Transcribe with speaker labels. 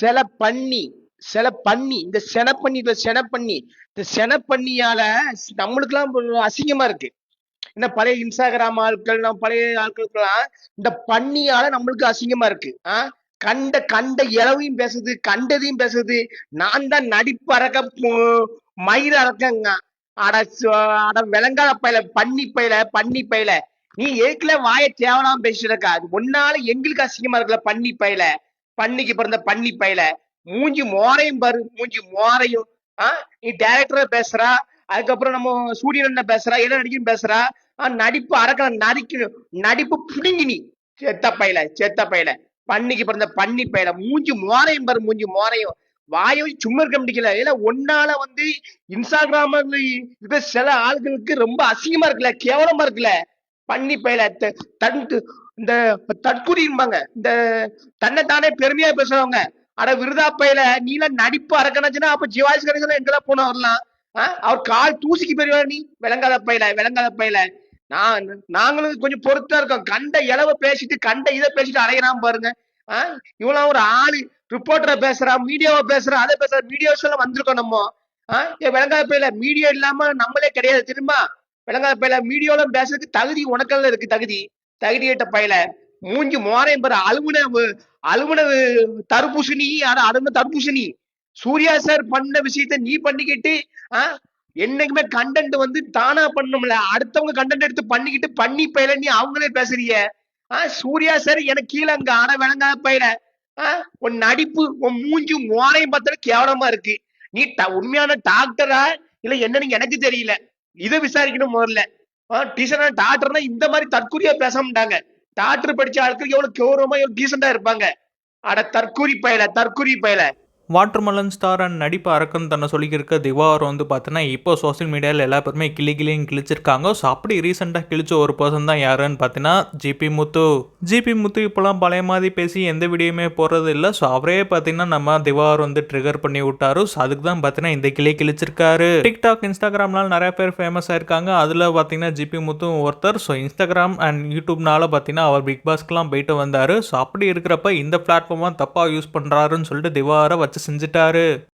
Speaker 1: சில பண்ணி சில பண்ணி இந்த செனப்பண்ணி இந்த செனப்பண்ணி இந்த செனப்பண்ணியால நம்மளுக்கெல்லாம் அசிங்கமா இருக்கு. இந்த பழைய இன்ஸ்டாகிராம் ஆட்கள் நம்ம பழைய ஆட்களுக்கெல்லாம் இந்த பண்ணியால நம்மளுக்கு அசிங்கமா இருக்கு. ஆஹ் கண்ட கண்ட இளவையும் பேசுது கண்டதையும் பேசுது. நான் தான் நடிப்பு அறக்க மயிர் அறக்கங்க. அட அட விளங்காத பயில பண்ணி பயில பண்ணி பயில. நீ ஏற்கல வாய தேவலாம் பேசிருக்கா அது ஒன்னால எங்களுக்கு அசிங்கமா இருக்குல்ல பண்ணி பையில. பண்ணிக்கு பிறந்த பண்ணி பையில. மூஞ்சி மோரையும் பாரு மூஞ்சி மோரையும் ஆஹ் நீ டேரக்டரா பேசுறா அதுக்கப்புறம் நம்ம சூரியன் என்ன பேசுறா என்ன நடிக்கும் பேசுறா நடிப்பு அறக்க நடிக்கணும் நடிப்பு புடுங்கி நீ செத்த பையில செத்த பையில. பண்ணிக்கு பிறந்த பண்ணி பையில மூஞ்சி மோரையும் பாரு மூஞ்சி மோரையும். வாயை சும்மா இருக்க முடியல. ஏன்னா ஒன்னால வந்து இன்ஸ்டாகிராம சில ஆளுகளுக்கு ரொம்ப அசிங்கமா இருக்குல்ல கேவலமா இருக்குல்ல. பண்ணி பயில தன் இந்த தற்குறிம்பாங்க இந்த தன்னை தானே பெருமையா பேசுறவங்க. அட விருதா பையில நீல நடிப்பு அரக்கணச்சுன்னா அப்ப ஜிவாஜி கணேசன் எங்கெல்லாம் போன வரலாம் ஆ? அவர் கால் தூசிக்கு பெரியவா நீ. விளங்காத பையில விளங்காத பையில. நான் நாங்களும் கொஞ்சம் பொறுத்தா இருக்கோம். கண்ட இளவ பேசிட்டு கண்ட இதை பேசிட்டு அலையறான் பாருங்க. ஆ? இவ்வளவு ஒரு ஆளு. ரிப்போர்ட்டரை பேசுறா மீடியாவை பேசுறா அதை பேசுற. மீடியாஸ் எல்லாம் வந்திருக்கோம் நம்ம. ஆ? விளங்காத பையில மீடியா இல்லாம நம்மளே கிடையாது. திரும்ப விளங்காத பையில மீடியாவில பேசுறதுக்கு தகுதி உனக்கெல்லாம் இருக்கு தகுதி. தகுதியேட்ட பையில. மூஞ்சி மோரையும் பெற அலுமின அலுமின தர்பூசணி ஆனா அலுமின தர்பூசணி சூர்யா சார் பண்ண விஷயத்த நீ பண்ணிக்கிட்டு ஆ, என்னைக்குமே கண்டென்ட் வந்து தானா பண்ணணும்ல. அடுத்தவங்க கண்டென்ட் எடுத்து பண்ணிக்கிட்டு பண்ணி பயில நீ அவங்களே பேசுறீங்க. ஆஹ் சூர்யா சார் எனக்கு கீழே அங்க ஆன விளங்காத பயில. ஆ உன் நடிப்பு உன் மூஞ்சி மோரையும் பார்த்தாலும் கேவலமா இருக்கு. நீ ட- உண்மையான டாக்டரா இல்ல என்னன்னு எனக்கு தெரியல. இதை விசாரிக்கணும் முதல்ல. டீசனா டாக்டர்னா இந்த மாதிரி தற்கூரியா பேச மாட்டாங்க. டாக்டர் படிச்ச ஆட்கள் எவ்வளவு கௌரவமா எவ்வளவு டீசெண்டா இருப்பாங்க. அட தற்கூரி பயல தற்கூரி பயல.
Speaker 2: வாட்டர்மலன் ஸ்டார் அண்ட் நடிப்பு அரக்கன் தன்னை சொல்லியிருக்க திவார் வந்து பார்த்தீங்கன்னா இப்போ சோஷியல் மீடியாவில் எல்லா பேருமே கிளி கிளியும் கிழிச்சிருக்காங்க. ஸோ அப்படி ரீசெண்டாக கிழிச்ச ஒரு பர்சன் தான் யாருன்னு பார்த்தீங்கன்னா ஜிபி முத்து. ஜிபி முத்து இப்போலாம் பழைய மாதிரி பேசி எந்த வீடியோமே போடுறது இல்லை. ஸோ அவரே பார்த்தீங்கன்னா நம்ம திவார் வந்து ட்ரிகர் பண்ணி விட்டாரு. ஸோ அதுக்கு தான் பார்த்தீங்கன்னா இந்த கிளி கிழிச்சிருக்காரு. டிக்டாக் இன்ஸ்டாகிராம்னால நிறைய பேர் ஃபேமஸ் ஆயிருக்காங்க. அதில் பார்த்தீங்கன்னா ஜிபி முத்து ஒருத்தர். ஸோ இன்ஸ்டாகிராம் அண்ட் யூடியூப்னால பார்த்தீங்கன்னா அவர் பிக் பாஸ்க்குலாம் போயிட்டு வந்தார். ஸோ அப்படி இருக்கிறப்ப இந்த பிளாட்ஃபார்மாக தப்பாக யூஸ் பண்ணுறாருன்னு சொல்லிட்டு திவாரை வச்சு செஞ்சுட்டாரு.